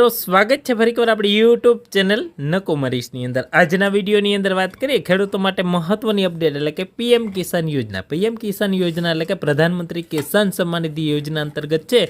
તો સ્વાગત છે ફરીકવાર આપણી યુટ્યુબ ચેનલ નકોમરીશની અંદર. આજના વિડીયોની અંદર વાત કરીએ ખેડૂતો માટે મહત્વની અપડેટ એટલે કે પીએમ કિસાન યોજના. પીએમ કિસાન યોજના એટલે કે પ્રધાનમંત્રી કિસાન સન્માન નિધિ યોજના અંતર્ગત છે.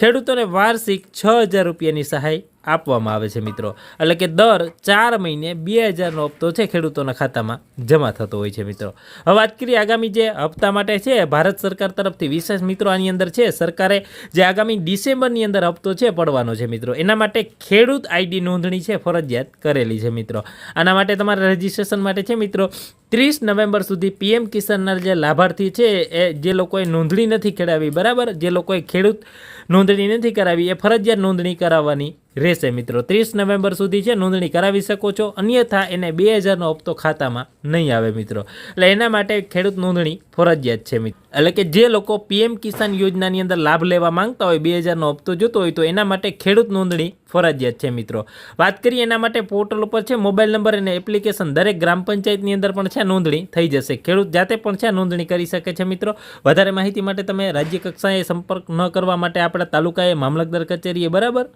ખેડૂતોને વાર્ષિક છ રૂપિયાની સહાય આપવામાં આવે છે મિત્રો. એટલે કે દર ચાર મહિને બે હજારનો હપ્તો છે ખેડૂતોના ખાતામાં જમા થતો હોય છે મિત્રો. હવે વાત કરીએ આગામી જે હપ્તા માટે છે, ભારત સરકાર તરફથી વિશેષ મિત્રો આની અંદર છે, સરકારે જે આગામી ડિસેમ્બરની અંદર હપ્તો છે પડવાનો છે મિત્રો. એના માટે ખેડૂત આઈડી નોંધણી છે ફરજિયાત કરેલી છે મિત્રો. આના માટે તમારે રજિસ્ટ્રેશન માટે છે મિત્રો ત્રીસ નવેમ્બર સુધી પીએમ કિસાનના જે લાભાર્થી છે, એ જે લોકોએ નોંધણી નથી ખેડાવી બરાબર? જે લોકોએ ખેડૂત નોંધણી નથી કરાવી, એ ફરજિયાત નોંધણી કરાવવાની રહેશે મિત્રો. ત્રીસ નવેમ્બર સુધી છે, નોંધણી કરાવી શકો છો, અન્યથા એને બે હજારનો હપ્તો ખાતામાં નહીં આવે મિત્રો. એટલે એના માટે ખેડૂત નોંધણી ફરજિયાત છે મિત્રો એટલે કે જે લોકો પીએમ કિસાન યોજનાની અંદર લાભ લેવા માંગતા હોય, બે હજારનો હપ્તો જોતો હોય, તો એના માટે ખેડૂત નોંધણી ફરજિયાત છે મિત્રો. વાત કરીએ એના માટે પોર્ટલ ઉપર છે મોબાઈલ નંબર અને એપ્લિકેશન દરેક ગ્રામ પંચાયતની અંદર પણ છે, નોંધણી થઈ જશે. ખેડૂત જાતે પણ છે, નોંધણી કરી શકે છે મિત્રો. વધારે માહિતી માટે તમે રાજ્ય કક્ષાએ સંપર્ક ન કરવા માટે આપણા તાલુકાએ મામલતદાર કચેરીએ, બરાબર?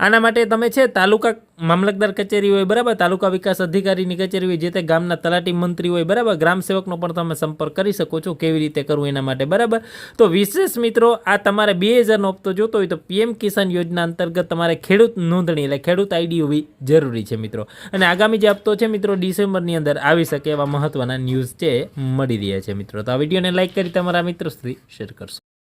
આના માટે તમે છે, તાલુકા મામલતદાર કચેરી હોય, બરાબર? તાલુકા વિકાસ અધિકારીની કચેરી હોય, જે તે ગામના તલાટી મંત્રી હોય, બરાબર? ગ્રામ સેવકનો પણ તમે સંપર્ક કરી શકો છો કેવી રીતે કરવું એના માટે, બરાબર? તો વિશેષ મિત્રો, આ તમારે બે હજારનો હપ્તો જોતો હોય તો પીએમ કિસાન યોજના અંતર્ગત તમારે ખેડૂત નોંધણી એટલે ખેડૂત આઈડી હોવી જરૂરી છે મિત્રો. અને આગામી જે હપ્તો છે મિત્રો, ડિસેમ્બરની અંદર આવી શકે એવા મહત્વના ન્યૂઝ છે મળી રહ્યા છે મિત્રો. તો આ વિડીયોને લાઇક કરી તમારા મિત્રો સુધી શેર કરશો.